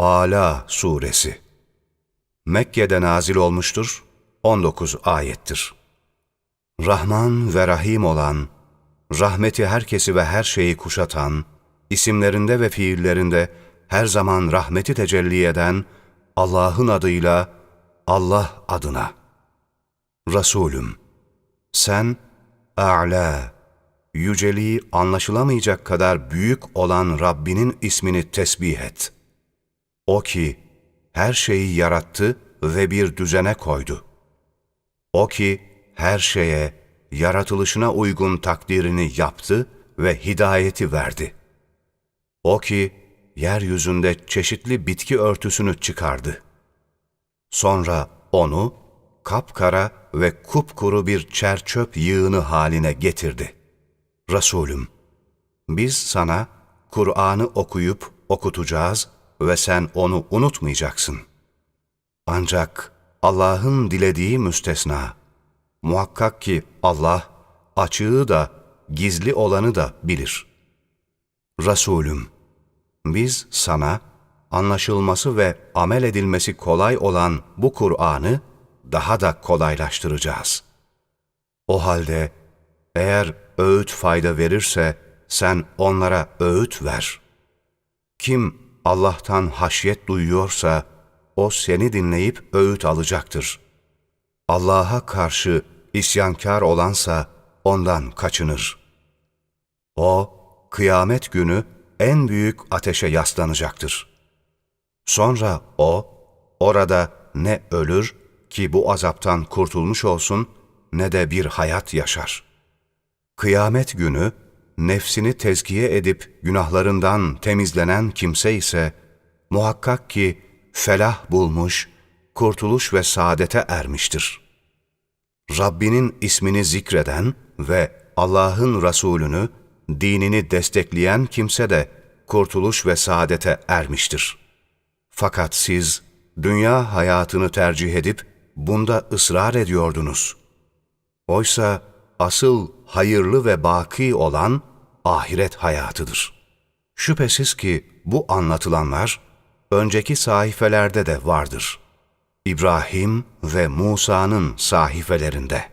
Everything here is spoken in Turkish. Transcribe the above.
Ala Suresi Mekke'de nazil olmuştur, 19 ayettir. Rahman ve Rahim olan, rahmeti herkesi ve her şeyi kuşatan, isimlerinde ve fiillerinde her zaman rahmeti tecelli eden Allah'ın adıyla Allah adına. Resulüm, sen A'la, yüceliği anlaşılamayacak kadar büyük olan Rabbinin ismini tesbih et. O ki her şeyi yarattı ve bir düzene koydu. O ki her şeye yaratılışına uygun takdirini yaptı ve hidayeti verdi. O ki yeryüzünde çeşitli bitki örtüsünü çıkardı. Sonra onu kapkara ve kupkuru bir çerçöp yığını haline getirdi. Resulüm, biz sana Kur'an'ı okuyup okutacağız ve sen onu unutmayacaksın. Ancak Allah'ın dilediği müstesna. Muhakkak ki Allah açığı da gizli olanı da bilir. Resulüm, biz sana anlaşılması ve amel edilmesi kolay olan bu Kur'an'ı daha da kolaylaştıracağız. O halde eğer öğüt fayda verirse sen onlara öğüt ver. Kim Allah'tan haşyet duyuyorsa o seni dinleyip öğüt alacaktır. Allah'a karşı isyankar olansa ondan kaçınır. O kıyamet günü en büyük ateşe yaslanacaktır. Sonra o orada ne ölür ki bu azaptan kurtulmuş olsun ne de bir hayat yaşar. Kıyamet günü nefsini tezkiye edip günahlarından temizlenen kimse ise muhakkak ki felah bulmuş, kurtuluş ve saadete ermiştir. Rabbinin ismini zikreden ve Allah'ın Resulünü, dinini destekleyen kimse de kurtuluş ve saadete ermiştir. Fakat siz dünya hayatını tercih edip bunda ısrar ediyordunuz. Oysa asıl hayırlı ve baki olan ahiret hayatıdır. Şüphesiz ki bu anlatılanlar önceki sahifelerde de vardır. İbrahim ve Musa'nın sahifelerinde.